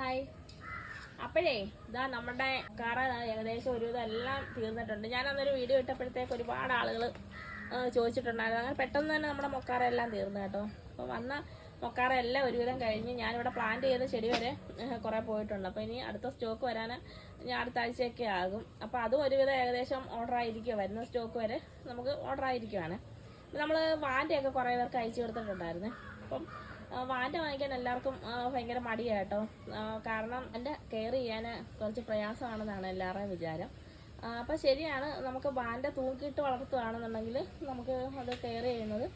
Hi അപ്പോഴേ ഇതാ നമ്മുടെ കറ ഏകദേശം ഒരു ഇതെല്ലാം തീർന്നിട്ടുണ്ട്. ഞാൻ അന്നൊരു വീഡിയോ ഇട്ടപ്പോഴത്തേക്ക് ഒരുപാട് ആളുകൾ ചോദിച്ചിട്ടുണ്ടായിരുന്നു. അങ്ങനെ പെട്ടെന്ന് തന്നെ നമ്മുടെ മൊക്കാറ എല്ലാം തീർന്നു കേട്ടോ. അപ്പോൾ വന്ന മൊക്കാറ എല്ലാം ഒരുവിധം കഴിഞ്ഞ് ഞാനിവിടെ പ്ലാന്റ് ചെയ്ത ചെടി വരെ കുറേ പോയിട്ടുണ്ട്. അപ്പോൾ ഇനി അടുത്ത സ്റ്റോക്ക് വരാൻ ഞാൻ അടുത്ത ആഴ്ചയൊക്കെ ആകും. അപ്പോൾ അതും ഒരുവിധം ഏകദേശം ഓർഡർ ആയിരിക്കുക വരുന്ന സ്റ്റോക്ക് വരെ നമുക്ക് ഓർഡർ ആയിരിക്കുവാണ്. നമ്മൾ വാന്റെയൊക്കെ കുറേ പേർക്ക് അയച്ചു കൊടുത്തിട്ടുണ്ടായിരുന്നു. അപ്പം ആ, വാങ്ങിക്കാൻ എല്ലാവർക്കും ഭയങ്കര മടിയാട്ടോ കാരണം എന്റെ കെയർ ചെയ്യാൻ കുറച്ച് പ്രയാസമാണെന്നാണ് എല്ലാവരുടെയും വിചാരം. അപ്പം ശരിയാണ് നമുക്ക് വാന്റെ തൂക്കിയിട്ട് വളർത്തുകയാണെന്നുണ്ടെങ്കിൽ നമുക്ക് അത് കെയർ ചെയ്യുന്നത്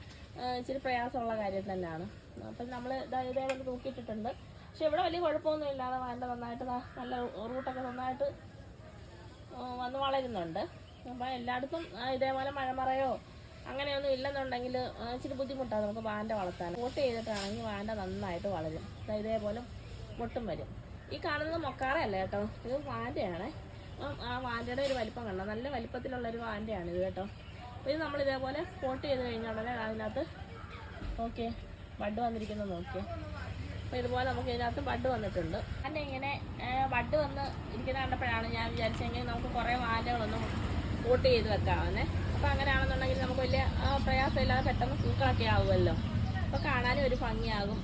ഇച്ചിരി പ്രയാസമുള്ള കാര്യം തന്നെയാണ്. അപ്പം നമ്മൾ ഇതേപോലെ തൂക്കിയിട്ടിട്ടുണ്ട്. പക്ഷെ ഇവിടെ വലിയ കുഴപ്പമൊന്നും ഇല്ലാതെ വാന്റെ നന്നായിട്ട് നല്ല റൂട്ടൊക്കെ നന്നായിട്ട് വന്ന് വളരുന്നുണ്ട്. അപ്പം എല്ലായിടത്തും ഇതേപോലെ മഴമറയോ ഇല്ലെന്നുണ്ടെങ്കിൽ ഇച്ചിരി ബുദ്ധിമുട്ടാണ് നമുക്ക് വാന്റ വളർത്താൻ. കോട്ട് ചെയ്തിട്ടാണെങ്കിൽ വാന്റ നന്നായിട്ട് വളരും. ഇതേപോലെ മുട്ടും വരും. ഈ കാണുന്നത് മൊക്കാറയല്ല കേട്ടോ? ഇത് വാന്റെയാണ് ആ വാന്റയുടെ ഒരു വലിപ്പം കണ്ടോ? നല്ല വലിപ്പത്തിലുള്ള ഒരു വാന്റയാണ് ഇത് കേട്ടോ. ഇത് നമ്മൾ ഇതേപോലെ പോട്ട് ചെയ്ത് കഴിഞ്ഞ ഉടനെ അതിനകത്ത് ഓക്കെ ബഡ് വന്നിരിക്കുന്നത് നോക്കിയേ. അപ്പോൾ ഇതുപോലെ നമുക്ക് ഇതിനകത്ത് ബഡ് വന്നിട്ടുണ്ട്. അതിന്റെ ഇങ്ങനെ ബഡ് വന്ന് ഇരിക്കുന്ന കണ്ടപ്പോഴാണ് ഞാൻ വിചാരിച്ചെങ്കിൽ നമുക്ക് കുറേ വാലകളൊന്നും കൂട്ട് ചെയ്ത് വെക്കാവുന്നേ. അപ്പോൾ അങ്ങനെയാണെന്നുണ്ടെങ്കിൽ നമുക്ക് വലിയ പ്രയാസമില്ലാതെ പെട്ടെന്ന് പൂക്കളൊക്കെ ആവുമല്ലോ. അപ്പോൾ കാണാനും ഒരു ഭംഗിയാകും.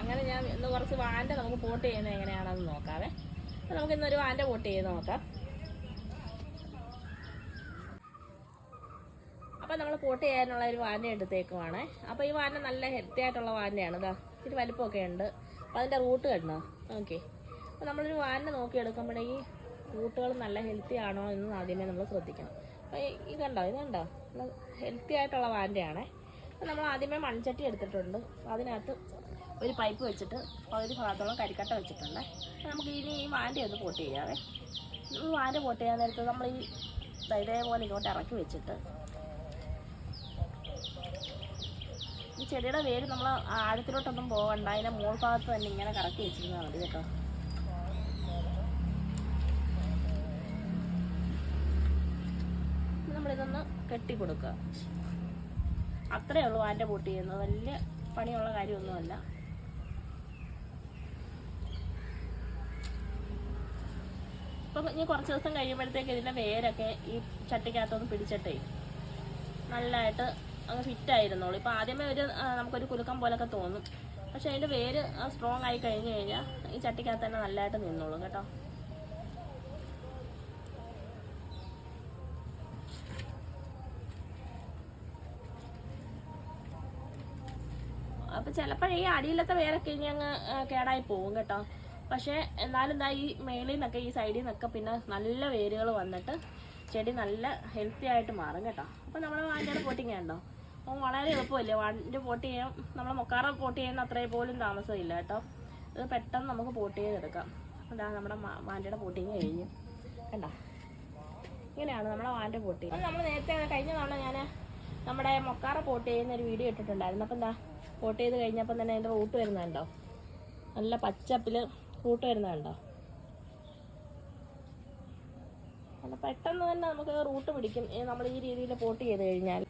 അങ്ങനെ ഞാൻ ഇന്ന് കുറച്ച് വാന്റെ നമുക്ക് പോട്ട് ചെയ്യുന്നത് എങ്ങനെയാണെന്ന് നോക്കാവേ. അപ്പോൾ നമുക്ക് ഇന്നൊരു വാന്റെ പോട്ട് ചെയ്ത് നോക്കാം. അപ്പോൾ നമ്മൾ പോട്ട് ചെയ്യാനുള്ള ഒരു വാന എടുത്തേക്കുവാണ്. അപ്പോൾ ഈ വാന നല്ല ഹെൽത്തി ആയിട്ടുള്ള വാനയാണ് ഇതാ ഇച്ചിരി വലിപ്പമൊക്കെ ഉണ്ട്. അപ്പോൾ അതിന്റെ റൂട്ട് കണ്ടോ? ഓക്കെ അപ്പോൾ നമ്മളൊരു നോക്കി എടുക്കുമ്പോഴേ ഈ റൂട്ടുകൾ നല്ല ഹെൽത്തി ആണോ എന്ന് ആദ്യമേ നമ്മൾ ശ്രദ്ധിക്കണം. ഈ- കണ്ടോ ഇത് കണ്ടോ? ഹെൽത്തി ആയിട്ടുള്ള വാന്റെയാണ് നമ്മൾ ആദ്യമേ മൺചട്ടി എടുത്തിട്ടുണ്ട്. അതിനകത്ത് ഒരു പൈപ്പ് വെച്ചിട്ട് പകുതി ഭാഗത്തോളം കരിക്കട്ട വെച്ചിട്ടുണ്ട്. നമുക്ക് ഇനി ഈ വാന്റെ ഒന്ന് പോട്ട് ചെയ്യാവേ. വാന്റെ പോട്ട് ചെയ്യാൻ നേരത്ത് നമ്മൾ ഈ ഇതേപോലെ ഇങ്ങോട്ട് ഇറക്കി വെച്ചിട്ട് ഈ ചെടിയുടെ വേര് നമ്മൾ ആഴത്തിലോട്ടൊന്നും പോകണ്ട അതിന്റെ മുകൾ ഭാഗത്ത് തന്നെ ഇങ്ങനെ കറക്കി വെച്ചിരുന്നാൽ മതി കേട്ടോ. നമ്മളിതൊന്ന് കെട്ടി കൊടുക്കുക അത്രയേ ഉള്ളൂ ആന്റെ പൊട്ടി ചെയ്യുന്നത്. വലിയ പണിയുള്ള കാര്യമൊന്നുമല്ല. ഇപ്പം ഇനി കുറച്ച് ദിവസം കഴിയുമ്പോഴത്തേക്ക് ഇതിന്റെ വേരൊക്കെ ഈ ചട്ടിക്കകത്തൊന്ന് പിടിച്ചിട്ടേ നല്ലതായിട്ട് അങ്ങ് ഫിറ്റ് ആയിരുന്നോളൂ ഇപ്പം ആദ്യമേ ഒരു നമുക്കൊരു കുലുക്കം പോലൊക്കെ തോന്നും. പക്ഷെ അതിന്റെ വേര് സ്ട്രോങ് ആയി കഴിഞ്ഞ് കഴിഞ്ഞാൽ ഈ ചട്ടിക്കകത്ത് തന്നെ നല്ലതായിട്ട് നിന്നോളും കേട്ടോ. അപ്പം ചിലപ്പോൾ ഈ അടിയിലത്തെ വേരൊക്കെ ഇനി അങ്ങ് കേടായി പോകും കേട്ടോ. പക്ഷേ എന്നാലും എന്താ ഈ മേളിൽ നിന്നൊക്കെ ഈ സൈഡിൽ നിന്നൊക്കെ പിന്നെ നല്ല വേരുകൾ വന്നിട്ട് ചെടി നല്ല ഹെൽത്തി ആയിട്ട് മാറും കേട്ടോ. അപ്പോൾ നമ്മൾ വാണ്ടിയുടെ പോട്ടിങ് ഉണ്ടോ അപ്പം വളരെ എളുപ്പമല്ലേ? വാണ്ടി പോട്ട് ചെയ്യാൻ നമ്മൾ മൊക്കാറ പോട്ട് ചെയ്യുന്ന അത്രയും പോലും താമസമില്ല കേട്ടോ. ഇത് പെട്ടെന്ന് നമുക്ക് പോട്ട് ചെയ്തെടുക്കാം. അതാ നമ്മുടെ വാണ്ടിയുടെ പോട്ടിങ് കഴിഞ്ഞു. കണ്ടോ? ഇങ്ങനെയാണ് നമ്മുടെ വാണ്ടി ചെയ്യുന്നത്. നമ്മൾ നേരത്തെ കഴിഞ്ഞ തവണ ഞാൻ നമ്മുടെ മൊക്കാറ പോട്ട് ചെയ്യുന്ന ഒരു വീഡിയോ ഇട്ടിട്ടുണ്ടായിരുന്നു. അപ്പം എന്താ? പോട്ട് ചെയ്ത് കഴിഞ്ഞപ്പം തന്നെ അതിന്റെ റൂട്ട് വരുന്നുണ്ടോ നല്ല പച്ചപ്പിൽ റൂട്ട് വരുന്നുണ്ടോ നല്ല പെട്ടെന്ന് തന്നെ നമുക്ക് റൂട്ട് പിടിക്കും. നമ്മൾ ഈ രീതിയിൽ പോട്ട് ചെയ്ത് കഴിഞ്ഞാൽ.